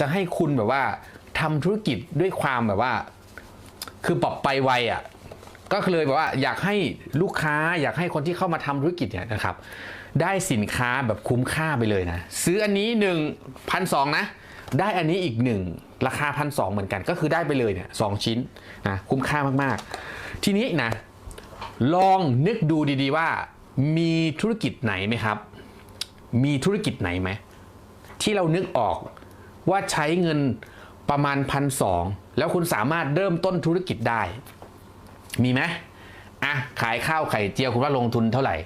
จะให้คุณแบบว่าทำธุรกิจด้วยความแบบว่า คือปรับไปไวอะก็เลยแบบว่าอยากให้ลูกค้าอยากให้คนที่เข้ามาทำธุรกิจเนี่ยนะครับ ได้สินค้าแบบคุ้มค่าไปเลยนะ ซื้ออันนี้1 1 0 0นสนะ ได้อันนี้อีกหนึ่งราคาพันสเหมือนกัน ก็คือได้ไปเลยเนี่ยสองชิ้นนะคุ้มค่ามากๆ ทีนี้นะ ลองนึกดูดีๆว่า มีธุรกิจไหนไหมครับ มีธุรกิจไหนไหมที่เรานึกออก ว่าใช้เงินประมาณพันสองแล้วคุณสามารถเริ่มต้นธุรกิจได้ มีไหมอะขายข้าวไข่เจียวคุณว่าลงทุนเท่าไหร่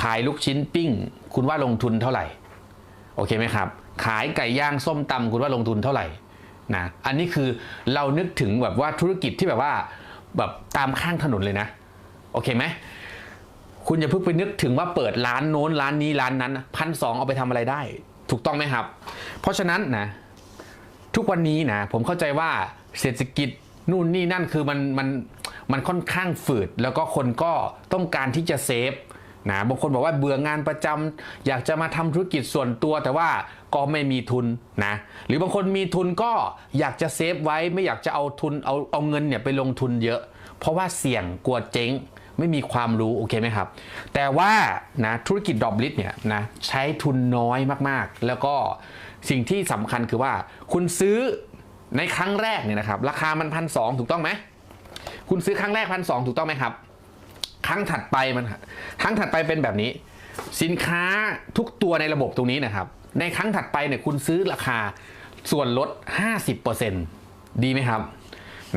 ขายลูกชิ้นปิ้ง คุณว่าลงทุนเท่าไหร่ โอเคไหมครับ ขายไก่ย่างส้มตำคุณว่าลงทุนเท่าไหร่นะอันนี้คือเรานึกถึงแบบว่าธุรกิจที่แบบว่าแบบตามข้างถนนเลยนะ โอเคไหมคุณอย่าเพิ่งไปนึกถึงว่าเปิดร้านโน้นร้านนี้ร้านนั้นพันสองเอาไปทำอะไรได้ ถูกต้องไหมครับ เพราะฉะนั้นนะทุกวันนี้นะผมเข้าใจว่าเศรษฐกิจนู่นนี่นั่นคือมันมันมันค่อนข้างฝืด แล้วก็คนก็ต้องการที่จะเซฟนะบางคนบอกว่าเบื่องานประจำอยากจะมาทำธุรกิจส่วนตัว แต่ว่าก็ไม่มีทุนนะหรือบางคนมีทุนก็อยากจะเซฟไว้ไม่อยากจะเอาทุนเอาเอาเงินเนี่ยไปลงทุนเยอะ เพราะว่าเสี่ยงกลัวเจ๊ง ไม่มีความรู้โอเคไหมครับ แต่ว่านะธุรกิจดอปลิสเนี่ยนะใช้ทุนน้อยมากๆ แล้วก็สิ่งที่สำคัญคือว่า คุณซื้อในครั้งแรกเนี่ยนะครับ ราคามันพันสถูกต้องไหมคุณซื้อครั้งแรกพันสถูกต้องไหมครับ ครั้งถัดไปมันครั้งถัดไปเป็นแบบนี้ สินค้าทุกตัวในระบบตรงนี้นะครับ ในครั้งถัดไปเนี่ยคุณซื้อราคาส่วนลด 50%ดีไหมครับ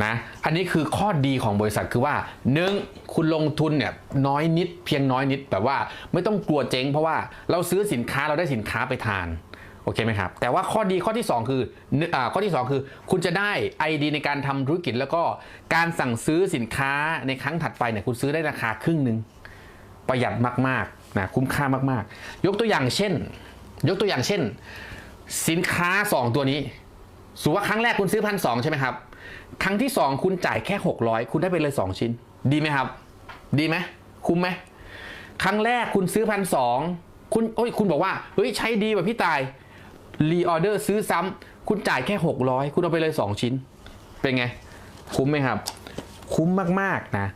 นะอันนี้คือข้อดีของบริษัทคือว่าหนึ่งคุณลงทุนเนี่ยน้อยนิดเพียงน้อยนิดแบบว่าไม่ต้องกลัวเจ๊งเพราะว่าเราซื้อสินค้าเราได้สินค้าไปทานโอเคไหมครับแต่ว่าข้อดีข้อที่ 2 คืออ่าข้อที่ 2 คือ คุณจะได้ไอเดียในการทำธุรกิจ แล้วก็การสั่งซื้อสินค้าในครั้งถัดไปเนี่ยคุณซื้อได้ราคาครึ่งหนึ่งประหยัดมากๆนะคุ้มค่ามากๆ ยกตัวอย่างเช่น ยกตัวอย่างเช่น สินค้า 2 ตัวนี้สมมติว่าครั้งแรกคุณซื้อพันสใช่ไหมครับ ครั้งที่ 2 คุณจ่ายแค่ 600 คุณได้ไปเลย 2 ชิ้น ดีไหมครับ ดีไหมคุ้มไหมครั้งแรกคุณซื้อพันสองคุณโอ้ยคุณบอกว่าเฮ้ยใช้ดีแบบพี่ตายรีออเดอร์ซื้อซ้ำคุณจ่ายแค่ 600 คุณเอาไปเลย 2 ชิ้น เป็นไง คุ้มไหมครับ คุ้มมากๆนะ